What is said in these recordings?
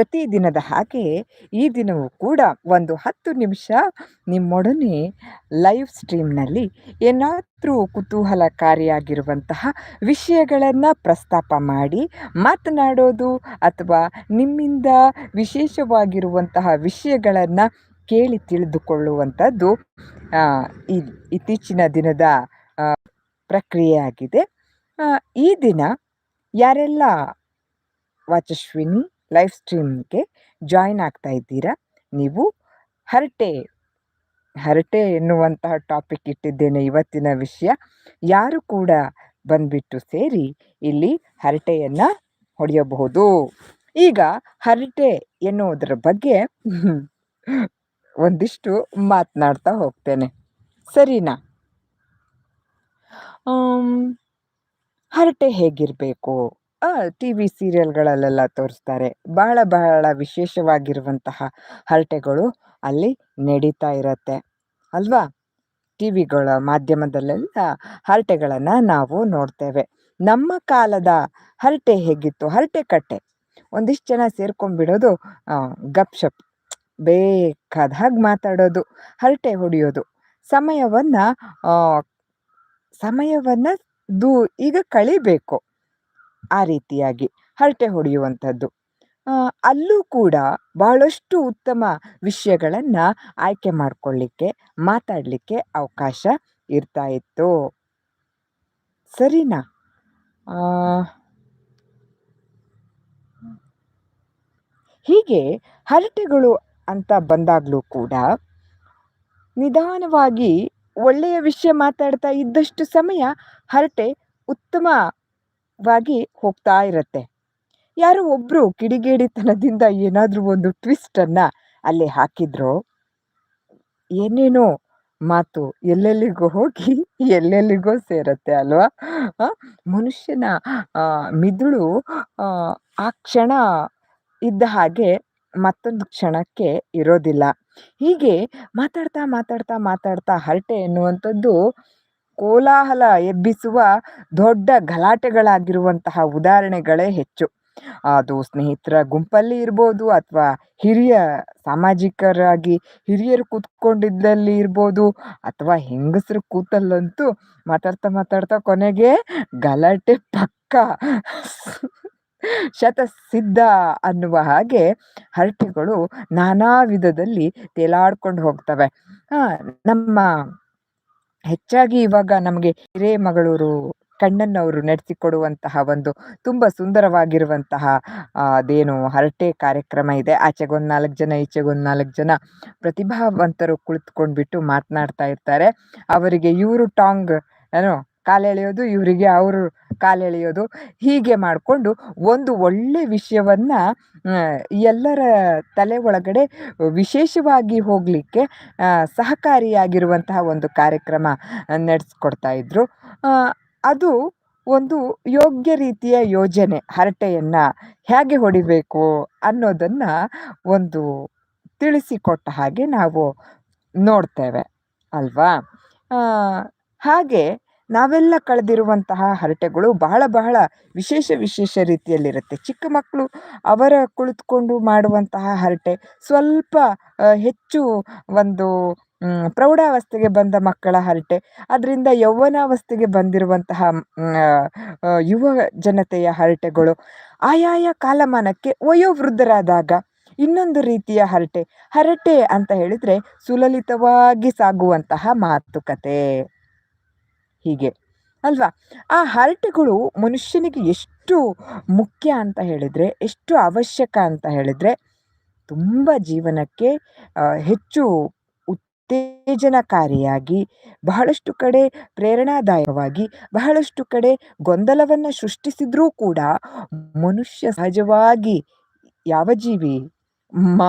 ಪ್ರತಿದಿನದ ಹಾಗೆ ಈ ದಿನವೂ ಕೂಡ ಒಂದು ಹತ್ತು ನಿಮಿಷ ನಿಮ್ಮೊಡನೆ ಲೈವ್ ಸ್ಟ್ರೀಮ್ನಲ್ಲಿ ಏನಾದರೂ ಕುತೂಹಲಕಾರಿಯಾಗಿರುವಂತಹ ವಿಷಯಗಳನ್ನು ಪ್ರಸ್ತಾಪ ಮಾಡಿ ಮಾತನಾಡೋದು ಅಥವಾ ನಿಮ್ಮಿಂದ ವಿಶೇಷವಾಗಿರುವಂತಹ ವಿಷಯಗಳನ್ನು ಕೇಳಿ ತಿಳಿದುಕೊಳ್ಳುವಂಥದ್ದು ಇತ್ತೀಚಿನ ದಿನದ ಪ್ರಕ್ರಿಯೆಯಾಗಿದೆ ಈ ದಿನ ಯಾರೆಲ್ಲ ವಾಚಸ್ವಿನಿ ಲೈವ್ ಸ್ಟ್ರೀಮ್ಗೆ ಜಾಯಿನ್ ಆಗ್ತಾ ಇದ್ದೀರಾ? ನೀವು ಹರಟೆ ಹರಟೆ ಎನ್ನುವಂತಹ ಟಾಪಿಕ್ ಇಟ್ಟಿದ್ದೇನೆ ಇವತ್ತಿನ ವಿಷಯ. ಯಾರು ಕೂಡ ಬಂದ್ಬಿಟ್ಟು ಸೇರಿ ಇಲ್ಲಿ ಹರಟೆಯನ್ನು ಹೊಡೆಯಬಹುದು. ಈಗ ಹರಟೆ ಎನ್ನುವುದರ ಬಗ್ಗೆ ಒಂದಿಷ್ಟು ಮಾತನಾಡ್ತಾ ಹೋಗ್ತೇನೆ. ಸರಿನಾ? ಹರಟೆ ಹೇಗಿರಬೇಕು? ಟಿ ವಿ ಸೀರಿಯಲ್ಗಳಲ್ಲೆಲ್ಲ ತೋರಿಸ್ತಾರೆ. ಬಹಳ ಬಹಳ ವಿಶೇಷವಾಗಿರುವಂತಹ ಹರಟೆಗಳು ಅಲ್ಲಿ ನಡೀತಾ ಇರತ್ತೆ. ಅಲ್ವಾ? ಟಿ ವಿಗಳ ಮಾಧ್ಯಮದಲ್ಲೆಲ್ಲ ಹರಟೆಗಳನ್ನು ನಾವು ನೋಡ್ತೇವೆ. ನಮ್ಮ ಕಾಲದ ಹರಟೆ ಹೇಗಿತ್ತು? ಹರಟೆ ಕಟ್ಟೆ. ಒಂದಿಷ್ಟು ಜನ ಸೇರ್ಕೊಂಡ್ಬಿಡೋದು ಗಪ್ ಶಪ್. ಬೇಕಾದ ಹಾಗೆ ಮಾತಾಡೋದು, ಹರಟೆ ಹೊಡೆಯೋದು. ಸಮಯವನ್ನು ಸಮಯವನ್ನು ದೂ, ಈಗ ಕಳಿಬೇಕು. ಆ ರೀತಿಯಾಗಿ ಹರಟೆ ಹೊಡೆಯುವಂಥದ್ದು. ಅಲ್ಲೂ ಕೂಡ ಬಹಳಷ್ಟು ಉತ್ತಮ ವಿಷಯಗಳನ್ನು ಆಯ್ಕೆ ಮಾಡಿಕೊಳ್ಳಿಕ್ಕೆ ಮಾತಾಡಲಿಕ್ಕೆ ಅವಕಾಶ ಇರ್ತಾ ಇತ್ತು. ಸರಿನಾ? ಹೀಗೆ ಹರಟೆಗಳು ಅಂತ ಬಂದಾಗಲೂ ಕೂಡ ನಿಧಾನವಾಗಿ ಒಳ್ಳೆಯ ವಿಷಯ ಮಾತಾಡ್ತಾ ಇದ್ದಷ್ಟು ಸಮಯ ಹರಟೆ ಉತ್ತಮವಾಗಿ ಹೋಗ್ತಾ ಇರುತ್ತೆ. ಯಾರೋ ಒಬ್ಬರು ಕಿಡಿಗೇಡಿತನದಿಂದ ಏನಾದರೂ ಒಂದು ಟ್ವಿಸ್ಟನ್ನು ಅಲ್ಲಿ ಹಾಕಿದ್ರು, ಏನೇನೋ ಮಾತು ಎಲ್ಲೆಲ್ಲಿಗೋ ಹೋಗಿ ಎಲ್ಲೆಲ್ಲಿಗೋ ಸೇರುತ್ತೆ ಅಲ್ವಾ? ಮನುಷ್ಯನ ಮಿದುಳು ಆ ಕ್ಷಣ ಇದ್ದ ಹಾಗೆ ಮತ್ತೊಂದು ಕ್ಷಣಕ್ಕೆ ಇರೋದಿಲ್ಲ. ಹೀಗೆ ಮಾತಾಡ್ತಾ ಮಾತಾಡ್ತಾ ಮಾತಾಡ್ತಾ ಹರಟೆ ಎನ್ನುವಂಥದ್ದು ಕೋಲಾಹಲ ಎಬ್ಬಿಸುವ ದೊಡ್ಡ ಗಲಾಟೆಗಳಾಗಿರುವಂತಹ ಉದಾಹರಣೆಗಳೇ ಹೆಚ್ಚು. ಅದು ಸ್ನೇಹಿತರ ಗುಂಪಲ್ಲಿ ಇರ್ಬೋದು ಅಥವಾ ಹಿರಿಯ ಸಾಮಾಜಿಕರಾಗಿ ಹಿರಿಯರು ಕೂತ್ಕೊಂಡಿದ್ದಲ್ಲಿ ಇರ್ಬೋದು ಅಥವಾ ಹೆಂಗಸರು ಕೂತಲ್ಲಂತೂ ಮಾತಾಡ್ತಾ ಮಾತಾಡ್ತಾ ಕೊನೆಗೆ ಗಲಾಟೆ ಪಕ್ಕ ಶತಸಿದ್ಧ ಅನ್ನುವ ಹಾಗೆ ಹರಟೆಗಳು ನಾನಾ ವಿಧದಲ್ಲಿ ತೇಲಾಡ್ಕೊಂಡು ಹೋಗ್ತವೆ. ನಮ್ಮ ಹೆಚ್ಚಾಗಿ ಇವಾಗ ನಮಗೆ ಹಿರೇಮಗಳೂರು ಕಣ್ಣನ್ನವರು ನಡೆಸಿಕೊಡುವಂತಹ ಒಂದು ತುಂಬ ಸುಂದರವಾಗಿರುವಂತಹ ಅದೇನು ಹರಟೆ ಕಾರ್ಯಕ್ರಮ ಇದೆ. ಆಚೆಗೊಂದು ನಾಲ್ಕು ಜನ ಈಚೆಗೊಂದು ನಾಲ್ಕು ಜನ ಪ್ರತಿಭಾವಂತರು ಕುಳಿತುಕೊಂಡ್ಬಿಟ್ಟು ಮಾತನಾಡ್ತಾ ಇರ್ತಾರೆ. ಅವರಿಗೆ ಇವರು ಟಾಂಗ್ ಏನು ಕಾಲೆಳೆಯೋದು ಇವರಿಗೆ ಅವರು ಕಾಲೆಳೆಯೋದು ಹೀಗೆ ಮಾಡಿಕೊಂಡು ಒಂದು ಒಳ್ಳೆ ವಿಷಯವನ್ನು ಎಲ್ಲರ ತಲೆ ಒಳಗಡೆ ವಿಶೇಷವಾಗಿ ಹೋಗಲಿಕ್ಕೆ ಸಹಕಾರಿಯಾಗಿರುವಂತಹ ಒಂದು ಕಾರ್ಯಕ್ರಮ ನಡೆಸ್ಕೊಡ್ತಾ ಇದ್ದರು ಅದು ಒಂದು ಯೋಗ್ಯ ರೀತಿಯ ಯೋಜನೆ, ಹರಟೆಯನ್ನು ಹೇಗೆ ಹೊಡಿಬೇಕು ಅನ್ನೋದನ್ನು ಒಂದು ತಿಳಿಸಿಕೊಟ್ಟ ಹಾಗೆ ನಾವು ನೋಡ್ತೇವೆ, ಅಲ್ವಾ? ಹಾಗೆ ನಾವೆಲ್ಲ ಕಳೆದಿರುವಂತಹ ಹರಟೆಗಳು ಬಹಳ ಬಹಳ ವಿಶೇಷ ವಿಶೇಷ ರೀತಿಯಲ್ಲಿರುತ್ತೆ. ಚಿಕ್ಕ ಮಕ್ಕಳು ಅವರ ಕುಳಿತುಕೊಂಡು ಮಾಡುವಂತಹ ಹರಟೆ, ಸ್ವಲ್ಪ ಹೆಚ್ಚು ಒಂದು ಪ್ರೌಢಾವಸ್ಥೆಗೆ ಬಂದ ಮಕ್ಕಳ ಹರಟೆ, ಅದರಿಂದ ಯೌವನಾವಸ್ಥೆಗೆ ಬಂದಿರುವಂತಹ ಯುವ ಜನತೆಯ ಹರಟೆಗಳು, ಆಯಾಯ ಕಾಲಮಾನಕ್ಕೆ ವಯೋವೃದ್ಧರಾದಾಗ ಇನ್ನೊಂದು ರೀತಿಯ ಹರಟೆ ಹರಟೆ ಅಂತ ಹೇಳಿದರೆ ಸುಲಲಿತವಾಗಿ ಸಾಗುವಂತಹ ಮಾತುಕತೆ. ಹೀಗೆ. ಅಲ್ವಾ? ಆ ಹರಟೆಗಳು ಮನುಷ್ಯನಿಗೆ ಎಷ್ಟು ಮುಖ್ಯ ಅಂತ ಹೇಳಿದರೆ, ಎಷ್ಟು ಅವಶ್ಯಕ ಅಂತ ಹೇಳಿದರೆ, ತುಂಬ ಜೀವನಕ್ಕೆ ಹೆಚ್ಚು ಉತ್ತೇಜನಕಾರಿಯಾಗಿ, ಬಹಳಷ್ಟು ಕಡೆ ಪ್ರೇರಣಾದಾಯಕವಾಗಿ, ಬಹಳಷ್ಟು ಕಡೆ ಗೊಂದಲವನ್ನು ಸೃಷ್ಟಿಸಿದ್ರೂ ಕೂಡ ಮನುಷ್ಯ ಸಹಜವಾಗಿ ಯಾವ ಜೀವಿ ಮ,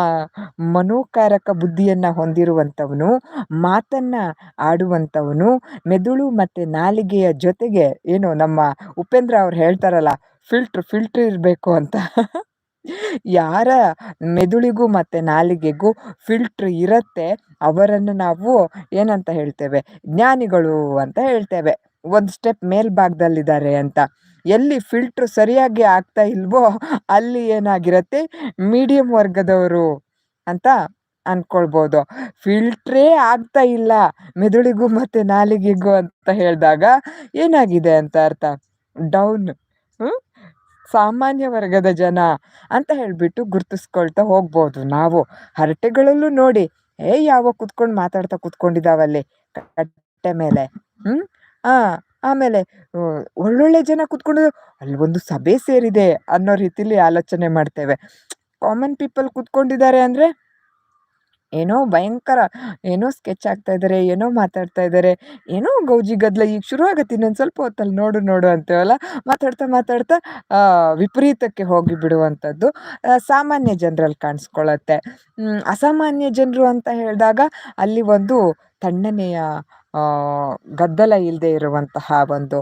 ಮನೋಕಾರಕ ಬುದ್ಧಿಯನ್ನು ಹೊಂದಿರುವಂಥವನು, ಮಾತನ್ನು ಆಡುವಂಥವನು, ಮೆದುಳು ಮತ್ತು ನಾಲಿಗೆಯ ಜೊತೆಗೆ ಏನು ನಮ್ಮ ಉಪೇಂದ್ರ ಅವ್ರು ಹೇಳ್ತಾರಲ್ಲ, ಫಿಲ್ಟ್ರ್ ಫಿಲ್ಟ್ರ್ ಇರಬೇಕು ಅಂತ. ಯಾರ ಮೆದುಳಿಗೂ ಮತ್ತು ನಾಲಿಗೆಗೂ ಫಿಲ್ಟ್ರ್ ಇರುತ್ತೆ, ಅವರನ್ನು ನಾವು ಏನಂತ ಹೇಳ್ತೇವೆ, ಜ್ಞಾನಿಗಳು ಅಂತ ಹೇಳ್ತೇವೆ. ಒಂದು ಸ್ಟೆಪ್ ಮೇಲ್ಭಾಗದಲ್ಲಿದ್ದಾರೆ ಅಂತ. ಎಲ್ಲಿ ಫಿಲ್ಟ್ರ್ ಸರಿಯಾಗಿ ಆಗ್ತಾ ಇಲ್ವೋ ಅಲ್ಲಿ ಏನಾಗಿರುತ್ತೆ ಮೀಡಿಯಂ ವರ್ಗದವರು ಅಂತ ಅನ್ಕೊಳ್ಬೋದು. ಫಿಲ್ಟ್ರೇ ಆಗ್ತಾ ಇಲ್ಲ, ಮೆದುಳಿಗೂ ಮತ್ತು ನಾಲಿಗೆಗೂ ಅಂತ ಹೇಳಿದಾಗ ಏನಾಗಿದೆ ಅಂತ ಅರ್ಥ? ಡೌನ್ ಸಾಮಾನ್ಯ ವರ್ಗದ ಜನ ಅಂತ ಹೇಳಿಬಿಟ್ಟು ಗುರ್ತಿಸ್ಕೊಳ್ತಾ ಹೋಗ್ಬೋದು ನಾವು. ಹರಟೆಗಳಲ್ಲೂ ನೋಡಿ, ಏ ಯಾವ ಕುತ್ಕೊಂಡು ಮಾತಾಡ್ತಾ ಕುತ್ಕೊಂಡಿದ್ದಾವಲ್ಲಿ ಕಟ್ಟೆ ಮೇಲೆ. ಹ್ಞೂ ಹಾಂ ಆಮೇಲೆ ಒಳ್ಳೊಳ್ಳೆ ಜನ ಕುತ್ಕೊಂಡು ಅಲ್ಲಿ ಒಂದು ಸಭೆ ಸೇರಿದೆ ಅನ್ನೋ ರೀತಿಲಿ ಆಲೋಚನೆ ಮಾಡ್ತೇವೆ. ಕಾಮನ್ ಪೀಪಲ್ ಕುತ್ಕೊಂಡಿದ್ದಾರೆ ಅಂದರೆ ಏನೋ ಭಯಂಕರ, ಏನೋ ಸ್ಕೆಚ್ ಆಗ್ತಾ ಇದ್ದಾರೆ ಏನೋ ಮಾತಾಡ್ತಾ ಇದ್ದಾರೆ ಏನೋ ಗೌಜಿ ಗದ್ದಲ ಈಗ ಶುರು ಆಗತ್ತೆ, ಇನ್ನೊಂದು ಸ್ವಲ್ಪ ಹೊತ್ತಲ್ಲಿ ನೋಡು ನೋಡು ಅಂತೇವಲ್ಲ, ಮಾತಾಡ್ತಾ ಮಾತಾಡ್ತಾ ವಿಪರೀತಕ್ಕೆ ಹೋಗಿ ಬಿಡುವಂಥದ್ದು ಸಾಮಾನ್ಯ ಜನರಲ್ಲಿ ಕಾಣಿಸ್ಕೊಳ್ಳತ್ತೆ ಅಸಾಮಾನ್ಯ ಜನರು ಅಂತ ಹೇಳಿದಾಗ ಅಲ್ಲಿ ಒಂದು ತಣ್ಣನೆಯ ಗದ್ದಲ ಇಲ್ಲದೆ ಇರುವಂತಹ ಒಂದು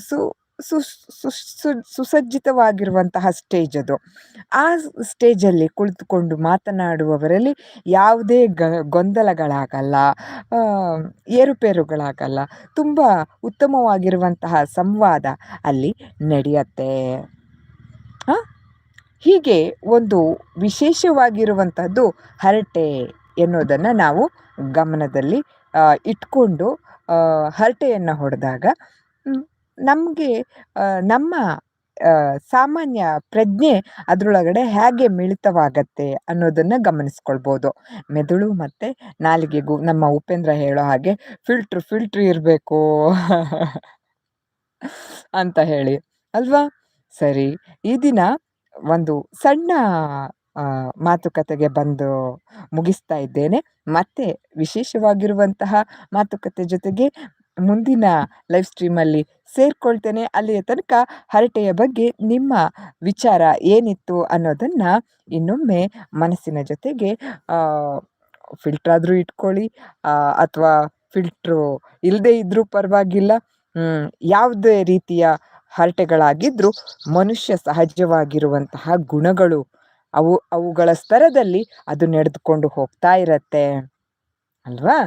ಸು ಸುಸಜ್ಜಿತವಾಗಿರುವಂತಹ ಸ್ಟೇಜ್ ಅದು. ಆ ಸ್ಟೇಜಲ್ಲಿ ಕುಳಿತುಕೊಂಡು ಮಾತನಾಡುವವರಲ್ಲಿ ಯಾವುದೇ ಗ, ಗೊಂದಲಗಳಾಗಲ್ಲ ಏರುಪೇರುಗಳಾಗಲ್ಲ, ತುಂಬ ಉತ್ತಮವಾಗಿರುವಂತಹ ಸಂವಾದ ಅಲ್ಲಿ ನಡೆಯತ್ತೆ. ಹೀಗೆ ಒಂದು ವಿಶೇಷವಾಗಿರುವಂಥದ್ದು ಹರಟೆ ಎನ್ನುವುದನ್ನು ನಾವು ಗಮನದಲ್ಲಿ ಇಟ್ಕೊಂಡು ಹರಟೆಯನ್ನು ಹೊಡೆದಾಗ ನಮಗೆ ನಮ್ಮ ಸಾಮಾನ್ಯ ಪ್ರಜ್ಞೆ ಅದರೊಳಗಡೆ ಹೇಗೆ ಮಿಳಿತವಾಗತ್ತೆ ಅನ್ನೋದನ್ನು ಗಮನಿಸ್ಕೊಳ್ಬೋದು. ಮೆದುಳು ಮತ್ತು ನಾಲಿಗೆಗೂ, ನಮ್ಮ ಉಪೇಂದ್ರ ಹೇಳೋ ಹಾಗೆ ಫಿಲ್ಟ್ರ್ ಫಿಲ್ಟ್ರ್ ಇರಬೇಕು ಅಂತ ಹೇಳಿ. ಅಲ್ವಾ? ಸರಿ, ಈ ದಿನ ಒಂದು ಸಣ್ಣ ಮಾತುಕತೆಗೆ ಬಂದು ಮುಗಿಸ್ತಾ ಇದ್ದೇನೆ. ಮತ್ತೆ ವಿಶೇಷವಾಗಿರುವಂತಹ ಮಾತುಕತೆ ಜೊತೆಗೆ ಮುಂದಿನ ಲೈವ್ ಸ್ಟ್ರೀಮಲ್ಲಿ ಸೇರಿಕೊಳ್ತೇನೆ. ಅಲ್ಲಿಯ ತನಕ ಹರಟೆಯ ಬಗ್ಗೆ ನಿಮ್ಮ ವಿಚಾರ ಏನಿತ್ತು ಅನ್ನೋದನ್ನು ಇನ್ನೊಮ್ಮೆ ಮನಸ್ಸಿನ ಜೊತೆಗೆ ಫಿಲ್ಟ್ರಾದರೂ ಇಟ್ಕೊಳ್ಳಿ. ಅಥವಾ ಫಿಲ್ಟ್ರು ಇಲ್ಲದೇ ಇದ್ದರೂ ಪರವಾಗಿಲ್ಲ. ಯಾವುದೇ ರೀತಿಯ ಹರಟೆಗಳಾಗಿದ್ದರೂ ಮನುಷ್ಯ ಸಹಜವಾಗಿರುವಂತಹ ಗುಣಗಳು ಅವು, ಅವುಗಳ ಸ್ತರದಲ್ಲಿ ಅದು ನಡೆದುಕೊಂಡು ಹೋಗ್ತಾ ಇರತ್ತೆ. ಅಲ್ವಾ?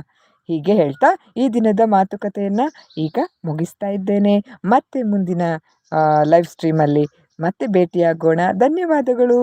ಹೀಗೆ ಹೇಳ್ತಾ ಈ ದಿನದ ಮಾತುಕತೆಯನ್ನು ಈಗ ಮುಗಿಸ್ತಾ ಇದ್ದೇನೆ. ಮತ್ತೆ ಮುಂದಿನ ಲೈವ್ ಸ್ಟ್ರೀಮಲ್ಲಿ ಮತ್ತೆ ಭೇಟಿಯಾಗೋಣ. ಧನ್ಯವಾದಗಳು.